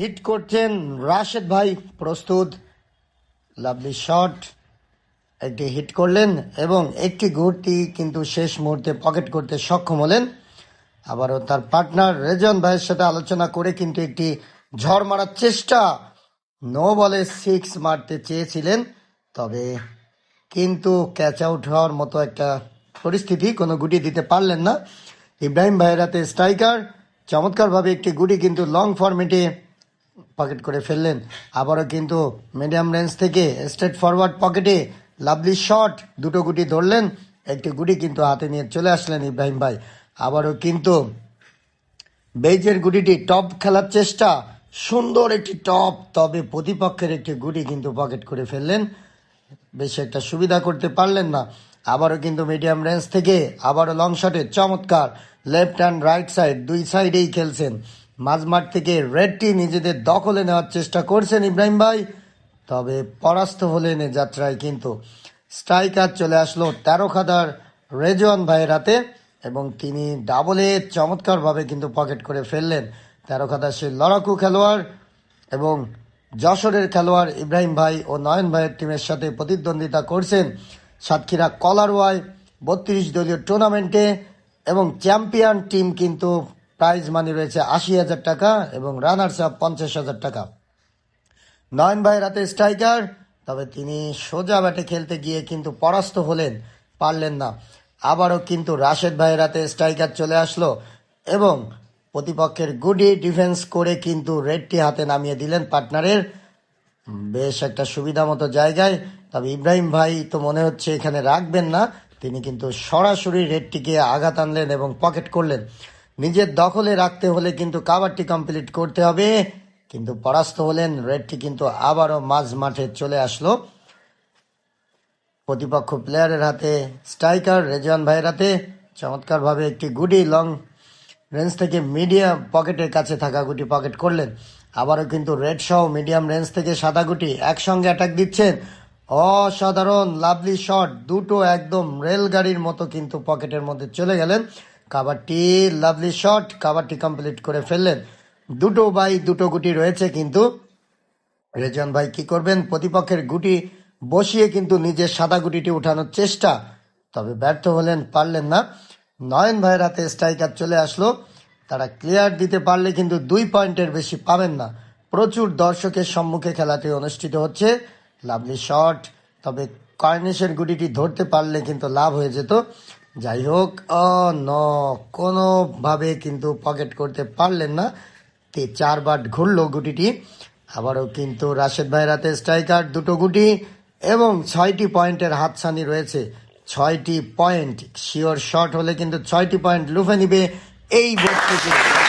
Hit করছেন রাশেদ ভাই, প্রস্তুত। লাভলি শট একটি হিট করলেন এবং একটি গুটি কিন্তু শেষ মুহূর্তে পকেট করতে সক্ষম হলেন। আবারও তার পার্টনার রেজন ভাইয়ের সাথে আলোচনা করে কিন্তু একটি ঝড় মারার চেষ্টা নো বলে সিক্স মারতে চেয়েছিলেন। তবে কিন্তু ক্যাচ আউট হওয়ার মতো একটা পরিস্থিতি কোনো গুটি দিতে পারলেন না। ইব্রাহিম ভাইয়ের হাতে স্ট্রাইকার চমৎকারভাবে একটি গুটি কিন্তু লং ফরম্যাটে পকেট করে ফেললেন। আবারও কিন্তু মিডিয়াম রেঞ্জ থেকে স্ট্রেট ফরওয়ার্ড পকেটে লাভলি শট দুটো গুটি ধরলেন। একটি গুটি কিন্তু হাতে নিয়ে চলে আসলেন ইব্রাহিম ভাই। আবারও কিন্তু বেইজের গুটিটি টপ খেলার চেষ্টা। সুন্দর একটি টপ তবে প্রতিপক্ষের একটি গুটি কিন্তু পকেট করে ফেললেন। বেশি একটা সুবিধা করতে পারলেন না। আবারও কিন্তু মিডিয়াম রেঞ্জ থেকে আবারও লং শটে চমৎকার লেফট অ্যান্ড রাইট সাইড দুই সাইডেই খেলছেন। মাঝমাঠ থেকে রেডটি নিজেদের দখলে নেওয়ার চেষ্টা করছেন ইব্রাহিম ভাই, তবে পরাস্ত হলেন এ যাত্রায় কিন্তু। স্ট্রাইকার চলে আসলো তেরো খাদার রেজওয়ান ভাইয়ের হাতে এবং তিনি ডাবলে চমৎকারভাবে কিন্তু পকেট করে ফেললেন। তেরো খাদার সেই লড়াকু খেলোয়াড় এবং যশোরের খেলোয়াড় ইব্রাহিম ভাই ও নয়ন ভাইয়ের টিমের সাথে প্রতিদ্বন্দ্বিতা করছেন। সাতক্ষীরা কলারওয়াই বত্রিশ দলীয় টুর্নামেন্টে এবং চ্যাম্পিয়ন টিম কিন্তু প্রাইজ মানি রয়েছে আশি হাজার টাকা এবং রানার্স আপ পঞ্চাশ হাজার টাকা। নয়ন ভাইয়ের রাতে স্ট্রাইকার তবে তিনি সোজা ব্যাটে খেলতে গিয়ে কিন্তু পরাস্ত হলেন, পারলেন না। আবারও কিন্তু রাশেদ ভাইয়ের রাতে স্ট্রাইকার চলে আসলো এবং প্রতিপক্ষের গুডি ডিফেন্স করে কিন্তু রেডটি হাতে নামিয়ে দিলেন পার্টনারের। বেশ একটা সুবিধা মতো জায়গায়, তবে ইব্রাহিম ভাই তো মনে হচ্ছে এখানে রাখবেন না, তিনি কিন্তু সরাসরি রেডটিকে আঘাত আনলেন এবং পকেট করলেন। নিজের দখলে রাখতে হলে কিন্তু কাবারটি কমপ্লিট করতে হবে। কিন্তু পরাস্ত হলেন, রেডটি কিন্তু আবারও মাঝ মাঠে চলে আসলো। প্রতিপক্ষ প্লেয়ারের হাতে স্ট্রাইকার রেজওয়ান ভাইয়ের হাতে, চমৎকারভাবে একটি গুডি লং রেঞ্জ থেকে মিডিয়াম পকেটের কাছে থাকা গুটি পকেট করলেন। আবারও কিন্তু রেড সহ মিডিয়াম রেঞ্জ থেকে সাদা গুটি একসঙ্গে অ্যাটাক দিচ্ছেন। অসাধারণ লাভলি শট দুটো একদম রেলগাড়ির মতো কিন্তু পকেটের মধ্যে চলে গেলেন। কাবারটি লাভলি শট কাবারটি কমপ্লিট করে ফেললেন। দুটো বাই দুটো গুটি রয়েছে কিন্তু। রেজন ভাই কি করবেন? প্রতিপক্ষের গুটি বসিয়ে কিন্তু নিজের সাদা গুটিটি উঠানোর চেষ্টা। তবে ব্যর্থ হলেন, পারলেন না। নয়ন ভাইয়ের হাতে স্ট্রাইকার চলে আসলো। তারা ক্লিয়ার দিতে পারলে কিন্তু দুই পয়েন্টের বেশি পাবেন না। প্রচুর দর্শকের সম্মুখে খেলাটি অনুষ্ঠিত হচ্ছে। লাভলি শট তবে কর্নিশের গুটিটি ধরতে পারলে কিন্তু লাভ হয়ে যেত। যাই হোক অ ন, কোনোভাবে কিন্তু পকেট করতে পারলেন না। তে চারবার ঘুরলো গুটিটি। আবারও কিন্তু রাশেদ ভাইয়ের হাতে স্ট্রাইকার দুটো গুটি এবং ছয়টি পয়েন্টের হাতছানি রয়েছে। ছয়টি পয়েন্ট, শিওর শট হলে কিন্তু ছয়টি পয়েন্ট লুফে নিবে এই থেকে